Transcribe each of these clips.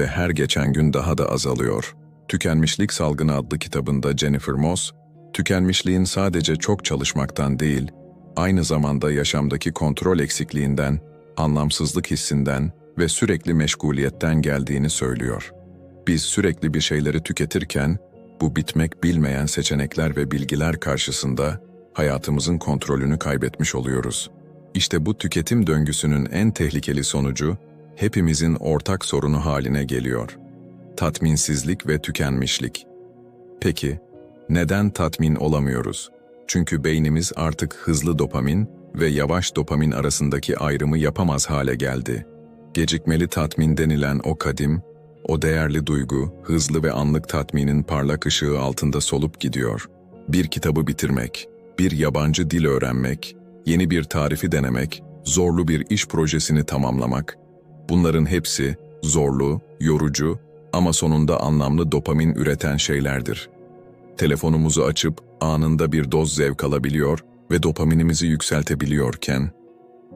ve her geçen gün daha da azalıyor. Tükenmişlik Salgını adlı kitabında Jennifer Moss, tükenmişliğin sadece çok çalışmaktan değil, aynı zamanda yaşamdaki kontrol eksikliğinden, anlamsızlık hissinden ve sürekli meşguliyetten geldiğini söylüyor. Biz sürekli bir şeyleri tüketirken, bu bitmek bilmeyen seçenekler ve bilgiler karşısında hayatımızın kontrolünü kaybetmiş oluyoruz. İşte bu tüketim döngüsünün en tehlikeli sonucu, hepimizin ortak sorunu haline geliyor. Tatminsizlik ve tükenmişlik. Peki, neden tatmin olamıyoruz? Çünkü beynimiz artık hızlı dopamin ve yavaş dopamin arasındaki ayrımı yapamaz hale geldi. Gecikmeli tatmin denilen o kadim, o değerli duygu, hızlı ve anlık tatminin parlak ışığı altında solup gidiyor. Bir kitabı bitirmek, bir yabancı dil öğrenmek, yeni bir tarifi denemek, zorlu bir iş projesini tamamlamak. Bunların hepsi zorlu, yorucu ama sonunda anlamlı dopamin üreten şeylerdir. Telefonumuzu açıp anında bir doz zevk alabiliyor ve dopaminimizi yükseltebiliyorken,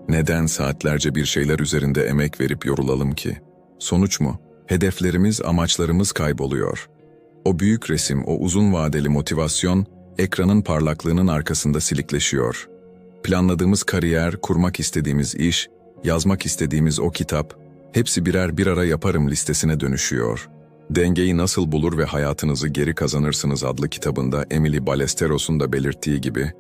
neden saatlerce bir şeyler üzerinde emek verip yorulalım ki? Sonuç mu? Hedeflerimiz, amaçlarımız kayboluyor. O büyük resim, o uzun vadeli motivasyon, ekranın parlaklığının arkasında silikleşiyor. Planladığımız kariyer, kurmak istediğimiz iş, yazmak istediğimiz o kitap, hepsi birer bir ara yaparım listesine dönüşüyor. Dengeyi nasıl bulur ve hayatınızı geri kazanırsınız adlı kitabında Emily Ballesteros da belirttiği gibi,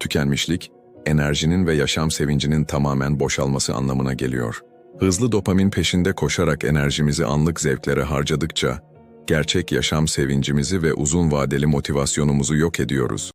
tükenmişlik, enerjinin ve yaşam sevincinin tamamen boşalması anlamına geliyor. Hızlı dopamin peşinde koşarak enerjimizi anlık zevklere harcadıkça, gerçek yaşam sevincimizi ve uzun vadeli motivasyonumuzu yok ediyoruz.